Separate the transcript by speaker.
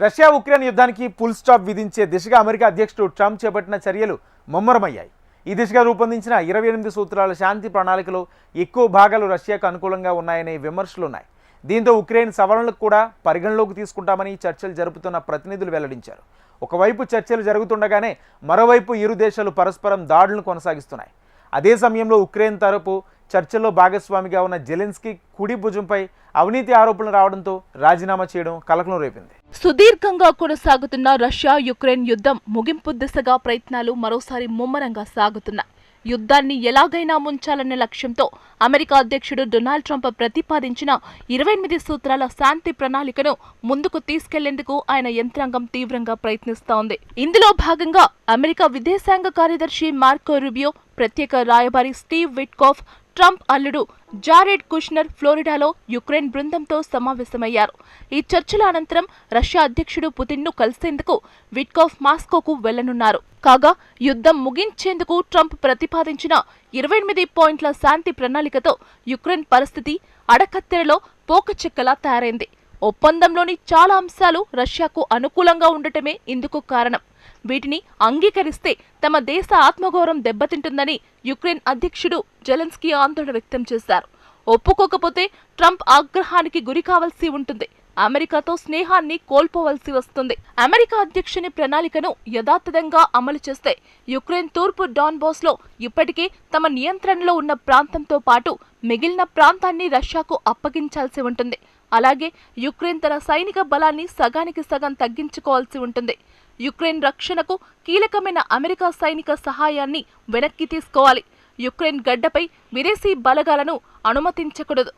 Speaker 1: Russia Ukraine యుద్ధానికి full stop విధించే దిశగా అమెరికా అధ్యక్షుడు ట్రంప్ చేపట్టిన చర్యలు ముమ్మరమయ్యాయి. ఈ దిశగా రూపొందించిన ఇరవై ఎనిమిది సూత్రాల శాంతి ప్రణాళికలో ఎక్కువ భాగాలు రష్యాకు అనుకూలంగా ఉన్నాయనే విమర్శలు ఉన్నాయి దీంతో ఉక్రెయిన్ సవరణలకు కూడా పరిగణలోకి తీసుకుంటామని చర్చలు జరుపుతున్న ప్రతినిధులు వెల్లడించారు. ఒకవైపు చర్చలు జరుగుతుండగానే మరోవైపు ఇరు దేశాలు పరస్పరం దాడులను కొనసాగిస్తున్నాయి. అదే సమయంలో ఉక్రెయిన్ తరపు చర్చల్లో భాగస్వామిగా ఉన్న జెలెన్స్కీ కుడి భుజంపై అవినీతి ఆరోపణలు రావడంతో రాజీనామా చేయడం కలకలం రేపింది.
Speaker 2: సుదీర్ఘంగా కొనసాగుతున్న రష్యా యుక్రెయిన్ యుద్ధం ముగింపు దిశగా ప్రయత్నాలు మరోసారి ముమ్మరంగా సాగుతున్నాయి. యుద్ధాన్ని ఎలాగైనా ముంచాలనే లక్ష్యంతో అమెరికా అధ్యక్షుడు డొనాల్డ్ ట్రంప్ ప్రతిపాదించిన ఇరవై ఎనిమిది సూత్రాల శాంతి ప్రణాళికను ముందుకు తీసుకెళ్ళేందుకు ఆయన యంత్రాంగం తీవ్రంగా ప్రయత్నిస్తోంది ఇందులో భాగంగా అమెరికా విదేశాంగ కార్యదర్శి మార్కో రుబియో ప్రత్యేక రాయబారి స్టీవ్ విట్కాఫ్ ట్రంప్ అల్లుడు జారెడ్ కుష్నర్ ఫ్లోరిడాలో యుక్రెయిన్ బృందంతో సమావేశమయ్యారు. ఈ చర్చల అనంతరం రష్యా అధ్యక్షుడు పుతిన్ను కలిసేందుకు విట్కోఫ్ మాస్కోకు వెళ్ళనున్నారు. కాగా యుద్ధం ముగించేందుకు ట్రంప్ ప్రతిపాదించిన ఇరవై ఎనిమిది పాయింట్ల శాంతి ప్రణాళికతో యుక్రెయిన్ పరిస్థితి అడకత్తెరలో పోకచెక్కలా తయారైంది. ఒప్పందంలోని చాలా అంశాలు రష్యాకు అనుకూలంగా ఉండటమే ఇందుకు కారణం. వీటిని అంగీకరిస్తే తమ దేశ ఆత్మగౌరవం దెబ్బతింటుందని యుక్రెయిన్ అధ్యక్షుడు జెలెన్స్కీ ఆందోళన వ్యక్తం చేశారు. ఒప్పుకోకపోతే ట్రంప్ ఆగ్రహానికి గురి కావాల్సి ఉంటుంది. అమెరికాతో స్నేహాన్ని కోల్పోవలసి వస్తుంది. అమెరికా అధ్యక్షుని ప్రణాళికను యథాతథంగా అమలు చేస్తే యుక్రెయిన్ తూర్పు డాన్బాస్లో ఇప్పటికే తమ నియంత్రణలో ఉన్న ప్రాంతంతో పాటు మిగిలిన ప్రాంతాన్ని రష్యాకు అప్పగించాల్సి ఉంటుంది. అలాగే యుక్రెయిన్ తన సైనిక బలాన్ని సగానికి సగం తగ్గించుకోవాల్సి ఉంటుంది. యుక్రెయిన్ రక్షణకు కీలకమైన అమెరికా సైనిక సహాయాన్ని వెనక్కి తీసుకోవాలి. యుక్రెయిన్ గడ్డపై విదేశీ బలగాలను అనుమతించకూడదు.